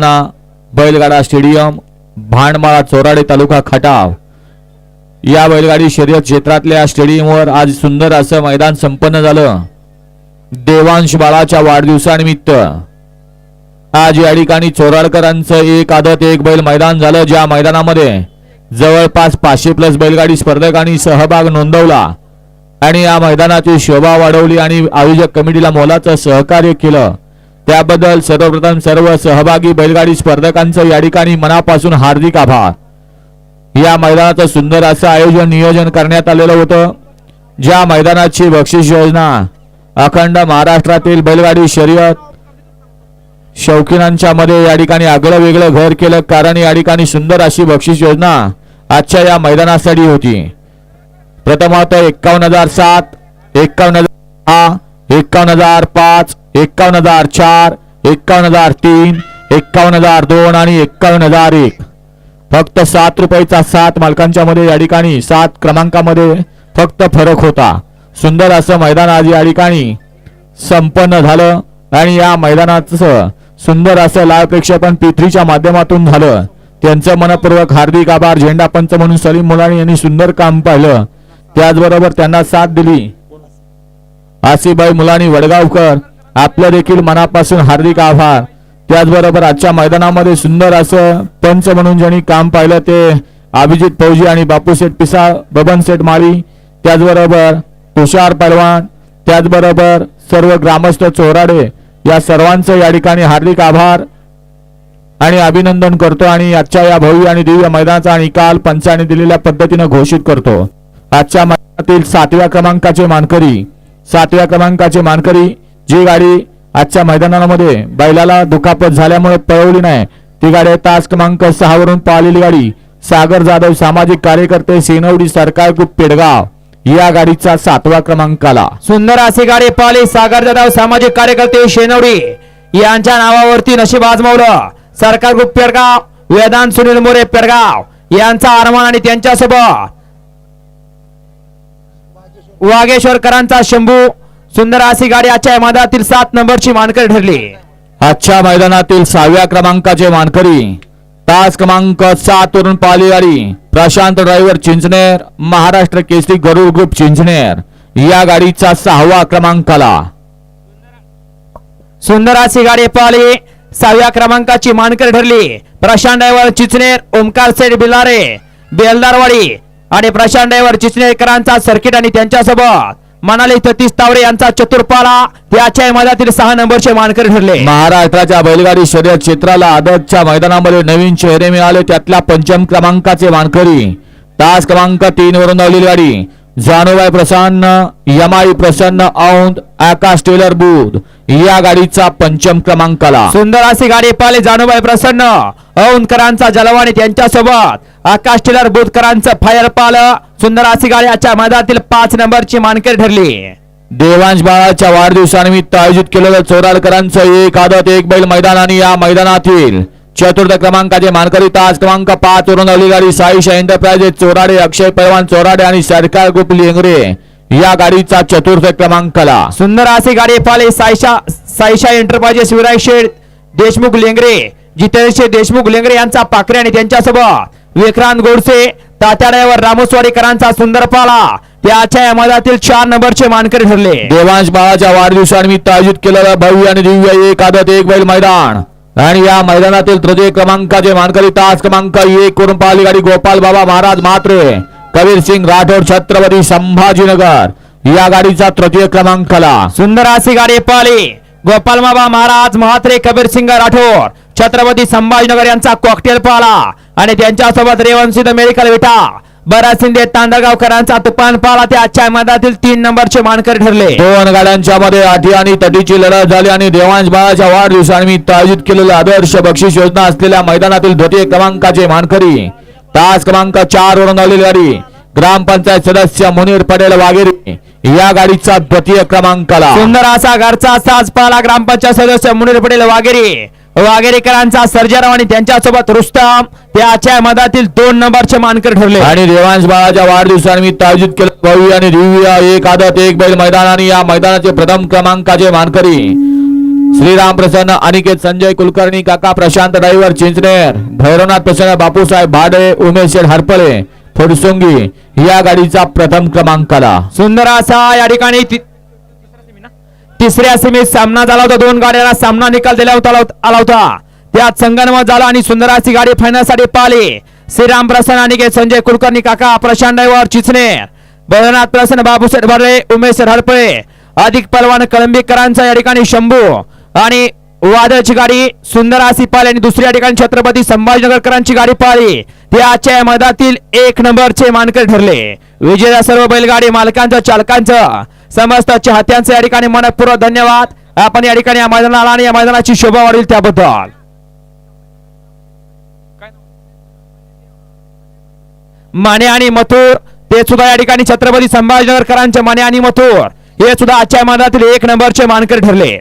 सामना बैलगाडा स्टेडियम भांडमाळा चोराडे तालुका खटाव. या बैलगाडी शर्यत क्षेत्रातल्या स्टेडियमवर आज सुंदर असं मैदान संपन्न झालं. देवांश बाळाच्या वाढदिवसानिमित्त. आज या ठिकाणी चोराडकरांचं एक आदत एक बैल मैदान झालं. ज्या मैदानामध्ये जवळपास पाचशे प्लस बैलगाडी स्पर्धकांनी सहभाग नोंदवला आणि या मैदानाची शोभा वाढवली आणि आयोजक कमिटीला मोलाचं सहकार्य केलं. त्याबद्दल सर्वप्रथम सर्व सहभागी बैलगाडी स्पर्धकांचं या ठिकाणी मनापासून हार्दिक आभार. या मैदानाचं सुंदर असं आयोजन नियोजन करण्यात आलेलं होतं. ज्या मैदानाची बक्षीस योजना अखंड महाराष्ट्रातील बैलगाडी शर्यत शौकीनांच्या मध्ये या ठिकाणी आगळं वेगळं घर केलं कारण या ठिकाणी सुंदर अशी बक्षीस योजना आजच्या या मैदानासाठी होती. प्रथमत एक्कावन्न हजार सात एक्कावन्न हजार एक्कावन्न हजार पाच एक्कावन्न हजार चार एक्कावन्न हजार तीन एक्कावन्न हजार दोन आणि एक्कावन्न हजार एक. फक्त सात रुपयाचा सात मालकांच्या मध्ये या ठिकाणी सात क्रमांकामध्ये फक्त फरक होता. सुंदर असं मैदान आज या ठिकाणी संपन्न झालं आणि या मैदानाचं सुंदर असं लाईव्ह प्रेक्षेपण पिथरीच्या माध्यमातून झालं. त्यांचं मनपूर्वक हार्दिक आभार झेंडा पंच म्हणून सलीम मुलाणी यांनी सुंदर काम पाहिलं. त्याचबरोबर त्यांना साथ दिली. आसिबाई मुलानी वडगावकर आपलं देखील मनापासून हार्दिक आभार. त्याचबरोबर आजच्या मैदानामध्ये सुंदर असं पंच म्हणून ज्यांनी काम पाहिलं ते अभिजित फौजी आणि बापूशेठ पिसा बबन शेठ माळी त्याचबरोबर तुषार परवान त्याचबरोबर सर्व ग्रामस्थ चोराडे या सर्वांचं या ठिकाणी हार्दिक आभार आणि अभिनंदन करतो आणि आजच्या या भव्य आणि दिव्य मैदानाचा निकाल पंचाने दिलेल्या पद्धतीनं घोषित करतो. आजच्या मैदानातील सातव्या क्रमांकाचे मानकरी सातव्या क्रमांकाचे मानकरी जी गाडी आजच्या मैदानामध्ये बैलाला दुखापत झाल्यामुळे पळवली नाही. ती गाडी तास क्रमांक सहा वरून पाहिलेली गाडी. सागर जाधव सामाजिक कार्यकर्ते सेनवडी सरकार ग्रुप पेडगाव. या गाडीचा सातवा क्रमांक आला. सुंदर अशी गाडी पाहिली सागर जाधव सामाजिक कार्यकर्ते शेनवडी. यांच्या नावावरती नशीब आजमावलं. सरकार ग्रुप पेडगाव. वेदांत सुनील मोरे पेडगाव. यांचा आरमान आणि त्यांच्यासोबत वागेश्वरकरांचा शंभू सुंदर अशी गाडी आजच्या मैदानातील सात नंबरची मानकरी ठरली. आजच्या मैदानातील सहाव्या क्रमांकाचे मानकरी तास क्रमांक सात वरून पाली गाडी प्रशांत ड्रायव्हर चिंचनेर महाराष्ट्र केसरी गरुड ग्रुप चिंचनेर या गाडीचा सहावा क्रमांक आला सुंदर अशी गाडी पाली सहाव्या क्रमांकाची मानकरी ठरली. प्रशांत ड्रायव्हर चिचनेर ओमकार सेठ बिलारे बेलदारवाडी आणि प्रशांत ड्रायव्हर चिचणेकरांचा सर्किट आणि त्यांच्यासोबत मनाली सतीश तावरे यांचा चतुर्पाला त्याच्या मधातील सहा नंबरचे मानकरी ठरले. महाराष्ट्राच्या बैलगाडी शर्यत क्षेत्राला आदतच्या मैदानामध्ये नवीन चेहरे मिळाले त्यातल्या पंचम क्रमांकाचे मानकरी. तास क्रमांक तीन वरून धावलेली गाडी. जानूबाई प्रसन्न यमाई प्रसन्न औंद आकाश टेलर बुध या गाडीचा पंचम क्रमांक आला सुंदर अशी गाडी पाहिले जानूबाई प्रसन्न. औंदकरांचा जलवाणी त्यांच्यासोबत आकाश टिलर बुधकरांचं फायर पाल सुंदर अशी गाडी आजच्या मैदानातील पाच नंबरची मानकरी ठरली. देवांश बाळाच्या वाढदिवसानिमित्त आयोजित केलेलं चोराडकरांचं एक आदत एक बैल मैदान आणि या मैदानातील. चतुर्थ क्रमांकाचे मानकरी तास क्रमांक पाच वरून गाडी साईशा एंटरप्राइजेस चोराडे अक्षय पैलवान चोराडे आणि सरकार ग्रुप लेंगरे. या गाडीचा चतुर्थ क्रमांक आला सुंदर अशी गाडी पाहिले साईशा साईशा एंटरप्राइजेस विराय शेठ देशमुख लेंगरे. जितेंद्र शेठ देशमुख लेंगरे यांचा पाखरे आणि त्यांच्यासोबत विक्रांत गोडसे तात्याड्यावर रामस्वारीकरांचा सुंदर पाला. त्याच्या या मधातील चार नंबरचे मानकरी ठरले. देवांश बाळाच्या वाढदिवसानिमित्त आयोजित केलेलं भव्य आणि दिव्य एक आदत एक बैल मैदान. आणि या मैदानातील तृतीय क्रमांकाचे मानकरी तास क्रमांक एक करून पाहिली गाडी गोपाल बाबा महाराज मात्रे कबीर सिंग राठोड छत्रपती संभाजीनगर. या गाडीचा तृतीय क्रमांक आला सुंदर अशी गाडी पाहिली. गोपाल बाबा महाराज म्हात्रे कबीर सिंग राठोड छत्रपती संभाजीनगर यांचा कॉकटेल पाला आणि त्यांच्यासोबत रेवणसिद्ध मेडिकल विटा. बरासिंदे तांदळगावकरांचा तुफान पाला ते आजच्या मैदानातील तीन नंबरचे मानकरी ठरले. दोन गाड्यांच्या मध्ये आठी आणि तटीची लढत झाली आणि देवांश बाळाच्या वाढदिवसानिमित्त आयोजित केलेलं आदर्श बक्षीस योजना असलेल्या मैदानातील द्वितीय क्रमांकाचे मानकरी. तास क्रमांक चार वरून आलेली गाडी. ग्रामपंचायत सदस्य मुनीर पटेल वागेरे या गाडीचा द्वितीय क्रमांक आला सुंदर असा घरचा साज पाला ग्रामपंचायत सदस्य मुनीर पटेल वागेरे वागेरेकरांचा सर्जराव आणि त्यांच्यासोबत रुस्तम ते आजच्या मधातील दोन नंबरचे मानकरी ठरले. आणि देवांश बाळाच्या वाढदिवसानिमित्त आयोजित केलं भव्य आणि दिव्य एक आदत एक बैल मैदान आणि या मैदानाचे प्रथम क्रमांकाचे मानकरी. श्रीराम प्रसन्न अनिकेत संजय कुलकर्णी काका प्रशांत ड्रायव्हर चिंचनेर भैरवनाथ प्रसन्न बापूसाहेब भाडे उमेश हरपळे फुडसुंगी या गाडीचा प्रथम क्रमांक आला सुंदर असा या ठिकाणी तिसऱ्या सीमेत सामना झाला होता. दोन गाड्याला सामना निकाल दिला होता आला होता. त्यात संगनमत झाला आणि सुंदर गाडी फायनलसाठी पाहिली. श्रीराम प्रसन्न आणि संजय कुलकर्णी काका प्रशांत चिचणे. चिचनेर प्रसन्न बाबूसाहेब भरले उमेश हडपळे अधिक परवान कळंबीकरांचा या ठिकाणी शंभू आणि वादळची गाडी सुंदर आसी पाहिली आणि दुसऱ्या ठिकाणी छत्रपती संभाजीनगरकरांची गाडी पाहिली. ते आजच्या या मैदानातील एक नंबरचे मानकर ठरले. विजेता सर्व बैलगाडी मालकांचं चालकांचं. समस्त चाहत्यांचे या ठिकाणी मनपूर्वक धन्यवाद. आपण या ठिकाणी या मैदानाला आणि या मैदानाची शोभा वाढील त्याबद्दल. माने आणि मथुर ते सुद्धा या ठिकाणी छत्रपती संभाजीनगरकरांचे माने आणि मथुर. हे सुद्धा आजच्या मैदानातील एक नंबरचे मानकर ठरले.